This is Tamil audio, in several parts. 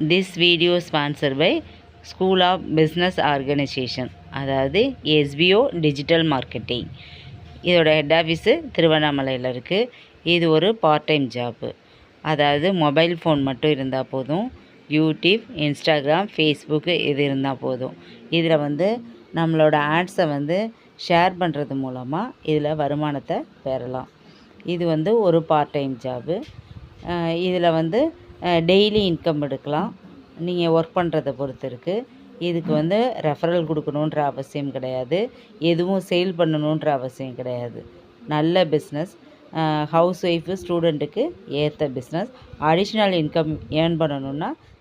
This video sponsor by school of business organisation அதாவது எஸ்பிஓ டிஜிட்டல் மார்க்கெட்டிங் இதோட ஹெட் ஆஃபீஸு திருவண்ணாமலையில் இருக்குது இது ஒரு பார்ட் டைம் ஜாப்பு அதாவது மொபைல் ஃபோன் மட்டும் இருந்தால் போதும். யூடியூப் இன்ஸ்டாகிராம் ஃபேஸ்புக்கு இது இருந்தால் போதும். இதில் வந்து நம்மளோட ஆட்ஸை வந்து ஷேர் பண்ணுறது மூலமாக இதில் வருமானத்தை பெறலாம். இது வந்து ஒரு பார்ட் டைம் ஜாபு இதில் வந்து டெய்லி இன்கம் எடுக்கலாம். நீங்கள் ஒர்க் பண்ணுறதை பொறுத்து இருக்குது இதுக்கு வந்து ரெஃபரல் கொடுக்கணுன்ற அவசியம் கிடையாது. எதுவும் சேல் பண்ணணுன்ற அவசியம் கிடையாது. நல்ல பிஸ்னஸ் ஹவுஸ் ஒய்ஃபு ஸ்டூடெண்ட்டுக்கு ஏற்ற பிஸ்னஸ் அடிஷ்னல் இன்கம் ஏர்ன் பண்ணணுன்னா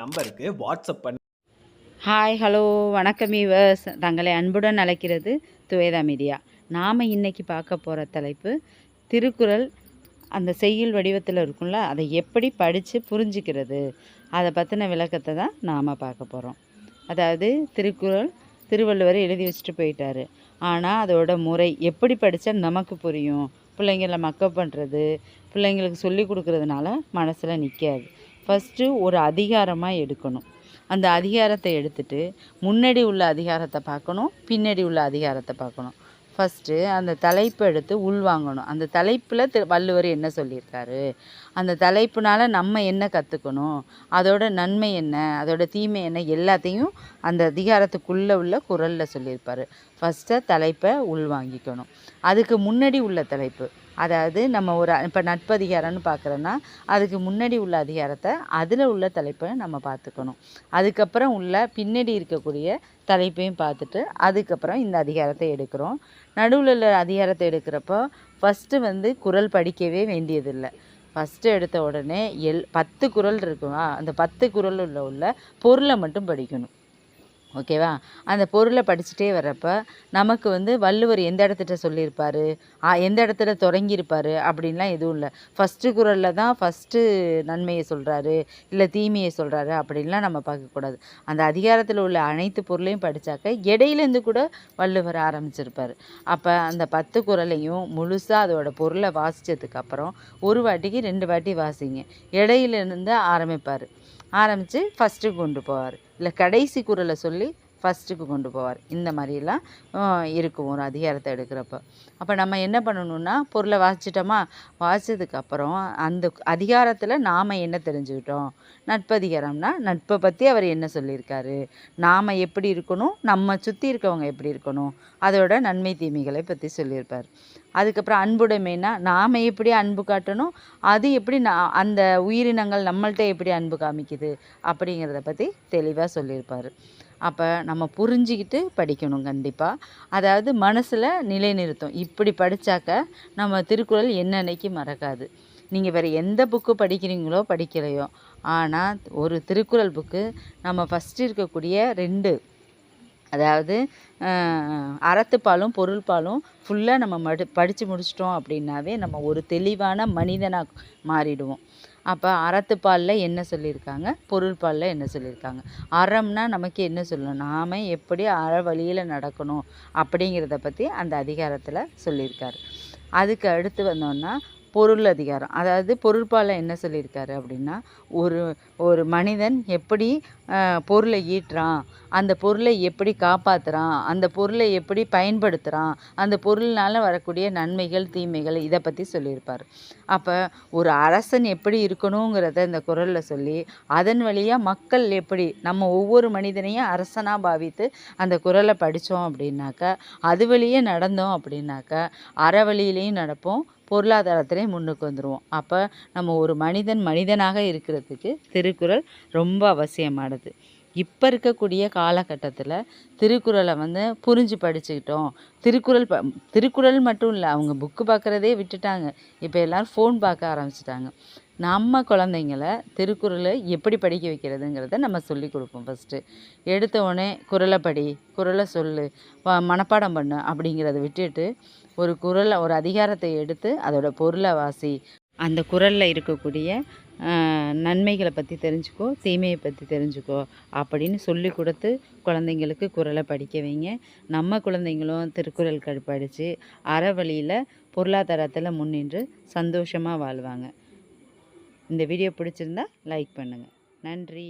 நம்பருக்கு வாட்ஸ்அப் பண்ணி. ஹாய் ஹலோ வணக்கம் வீவர்ஸ் தங்களை அன்புடன் அழைக்கிறது துவேதா மீடியா. நாம் இன்றைக்கி பார்க்க போகிற தலைப்பு திருக்குறள் அந்த செய்யுள் வடிவத்தில் இருக்கும்ல அதை எப்படி படித்து புரிஞ்சுக்கிறது? அதை பற்றின விளக்கத்தை தான் நாம் பார்க்க போகிறோம் அதாவது திருக்குறள் திருவள்ளுவர் எழுதி வச்சுட்டு போயிட்டாரு. ஆனால் அதோட முறை எப்படி படித்தா நமக்கு புரியும்? பிள்ளைங்கள மக்கப் பண்ணுறது பிள்ளைங்களுக்கு சொல்லி கொடுக்கறதுனால மனசில் நிற்காது ஃபஸ்ட்டு ஒரு அதிகாரமாக எடுக்கணும். அந்த அதிகாரத்தை எடுத்துட்டு முன்னாடி உள்ள அதிகாரத்தை பார்க்கணும் பின்னாடி உள்ள அதிகாரத்தை பார்க்கணும். ஃபஸ்ட்டு அந்த தலைப்பை எடுத்து உள்வாங்கணும் அந்த தலைப்பில் திரு வள்ளுவர் என்ன சொல்லியிருக்காரு? அந்த தலைப்புனால் நம்ம என்ன கற்றுக்கணும் அதோட நன்மை என்ன? அதோட தீமை என்ன? எல்லாத்தையும் அந்த அதிகாரத்துக்குள்ளே உள்ள குரலில் சொல்லியிருப்பார். ஃபஸ்ட்டு தலைப்பை உள்வாங்கிக்கணும் அதுக்கு முன்னாடி உள்ள தலைப்பு. அதாவது நம்ம ஒரு இப்போ நட்பதிகாரம்னு பார்க்குறோன்னா அதுக்கு முன்னாடி உள்ள அதிகாரத்தை அதில் உள்ள தலைப்பை நம்ம பார்த்துக்கணும். அதுக்கப்புறம் உள்ள பின்னாடி இருக்கக்கூடிய தலைப்பையும் பார்த்துட்டு அதுக்கப்புறம் இந்த அதிகாரத்தை எடுக்கிறோம். நடுவில் உள்ள அதிகாரத்தை எடுக்கிறப்போ ஃபஸ்ட்டு வந்து குரல் படிக்கவே வேண்டியதில்லை. ஃபஸ்ட்டு எடுத்த உடனே எல் பத்து குரல் இருக்குமா? அந்த பத்து குரல் உள்ள உள்ள பொருளை மட்டும் படிக்கணும். ஓகேவா? அந்த பொருளை படிச்சுட்டே வர்றப்ப நமக்கு வந்து வள்ளுவர் எந்த இடத்துட்ட சொல்லியிருப்பார்? எந்த இடத்துல தொடங்கியிருப்பார்? அப்படின்லாம் எதுவும் இல்லை. ஃபஸ்ட்டு குரலில் தான் ஃபஸ்ட்டு நன்மையை சொல்கிறாரு இல்லை தீமையை சொல்கிறாரு அப்படின்லாம் நம்ம பார்க்கக்கூடாது அந்த அதிகாரத்தில் உள்ள அனைத்து பொருளையும் படித்தாக்க இடையிலேருந்து கூட வள்ளுவர் ஆரம்பிச்சிருப்பார். அப்போ அந்த பத்து குரலையும் முழுசாக அதோட பொருளை வாசித்ததுக்கப்புறம் ஒரு வாட்டிக்கு ரெண்டு வாட்டி வாசிங்க. இடையிலேருந்து ஆரம்பிப்பார். ஆரம்பித்து ஃபஸ்ட்டு கொண்டு போவார். இல்லை கடைசி குரலை சொல்லி ஃபஸ்ட்டுக்கு கொண்டு போவார். இந்த மாதிரிலாம் இருக்கும் ஒரு அதிகாரத்தை எடுக்கிறப்ப. அப்போ நம்ம என்ன பண்ணணும்னா பொருளை வாசிச்சிட்டோமா? வாசிச்சதுக்கப்புறம் அந்த அதிகாரத்தில் நாம் என்ன தெரிஞ்சுக்கிட்டோம்? நட்பதிகாரம்னா நட்பை பற்றி அவர் என்ன சொல்லியிருக்காரு? நாம் எப்படி இருக்கணும்? நம்ம சுற்றி இருக்கவங்க எப்படி இருக்கணும்? அதோட நன்மை தீமைகளை பற்றி சொல்லியிருப்பார். அதுக்கப்புறம் அன்புடைமைனா நாம் எப்படி அன்பு காட்டணும்? அது எப்படி நான் அந்த உயிரினங்கள் நம்மள்ட்ட எப்படி அன்பு காமிக்குது? அப்படிங்கிறத பற்றி தெளிவாக சொல்லியிருப்பார். அப்போ நம்ம புரிஞ்சிக்கிட்டு படிக்கணும் கண்டிப்பாக அதாவது மனசில் நிலைநிறுத்தும். இப்படி படித்தாக்க நம்ம திருக்குறள் என்னன்னைக்கு மறக்காது. நீங்கள் வேறு எந்த புக்கு படிக்கிறீங்களோ படிக்கலையோ ஆனால் ஒரு திருக்குறள் புக்கு நம்ம ஃபஸ்ட்டு இருக்கக்கூடிய ரெண்டு அதாவது அறத்துப்பாலும் பொருள்பாலும் ஃபுல்லாக நம்ம மடு படித்து முடிச்சிட்டோம் அப்படின்னாவே நம்ம ஒரு தெளிவான மனிதனாக மாறிடுவோம். அப்போ அறத்துப்பாலில் என்ன சொல்லியிருக்காங்க? பொருள்பாலில் என்ன சொல்லியிருக்காங்க? அறம்னா நமக்கு என்ன சொல்லணும்? நாம் எப்படி அற வழியில் நடக்கணும் அப்படிங்கிறத பற்றி அந்த அதிகாரத்தில் சொல்லியிருக்காரு. அதுக்கு அடுத்து வந்தோன்னா பொருள் அதிகாரம். அதாவது பொருட்பாலில் என்ன சொல்லியிருக்காரு அப்படின்னா ஒரு ஒரு மனிதன் எப்படி பொருளை ஈட்டுறான் அந்த பொருளை எப்படி காப்பாற்றுறான் அந்த பொருளை எப்படி பயன்படுத்துகிறான் அந்த பொருளினால் வரக்கூடிய நன்மைகள் தீமைகள் இதை பற்றி சொல்லியிருப்பார். அப்போ ஒரு அரசன் எப்படி இருக்கணுங்கிறத இந்த குரலில் சொல்லி அதன் வழியாக மக்கள் எப்படி நம்ம ஒவ்வொரு மனிதனையும் அரசனாக பாவித்து அந்த குரலை படித்தோம் அப்படின்னாக்கா அது வழியே நடந்தோம் அப்படின்னாக்கா அறவழியிலையும் நடப்போம் பொருளாதாரத்திலையும் முன்னுக்கு வந்துடுவோம் அப்போ நம்ம ஒரு மனிதன் மனிதனாக இருக்கிறதுக்கு திருக்குறள் ரொம்ப அவசியமானது. இப்போ இருக்கக்கூடிய காலகட்டத்தில் திருக்குறளை வந்து புரிஞ்சு படிச்சுக்கிட்டோம். திருக்குறள் ப திருக்குறள் மட்டும் இல்லை அவங்க புக்கு பார்க்குறதே விட்டுட்டாங்க. இப்போ எல்லோரும் ஃபோன் பார்க்க ஆரம்பிச்சிட்டாங்க. நம்ம குழந்தைங்கள திருக்குறளை எப்படி படிக்க வைக்கிறதுங்கிறத நம்ம சொல்லி கொடுப்போம் ஃபஸ்ட்டு எடுத்த உடனே குறளை படி குரலை சொல்லு மனப்பாடம் பண்ணு அப்படிங்கிறத விட்டுட்டு ஒரு குறளை ஒரு அதிகாரத்தை எடுத்து அதோட பொருளை வாசி. அந்த குறளில் இருக்கக்கூடிய நன்மைகளை பற்றி தெரிஞ்சுக்கோ தீமையை பற்றி தெரிஞ்சுக்கோ அப்படின்னு சொல்லி கொடுத்து குழந்தைங்களுக்கு குரலை படிக்க வைங்க. நம்ம குழந்தைங்களும் திருக்குறள் க படித்து அறவழியில் பொருளாதாரத்தில் முன்னின்று சந்தோஷமாக வாழ்வாங்க. இந்த வீடியோ பிடிச்சிருந்தா லைக் பண்ணுங்கள் நன்றி.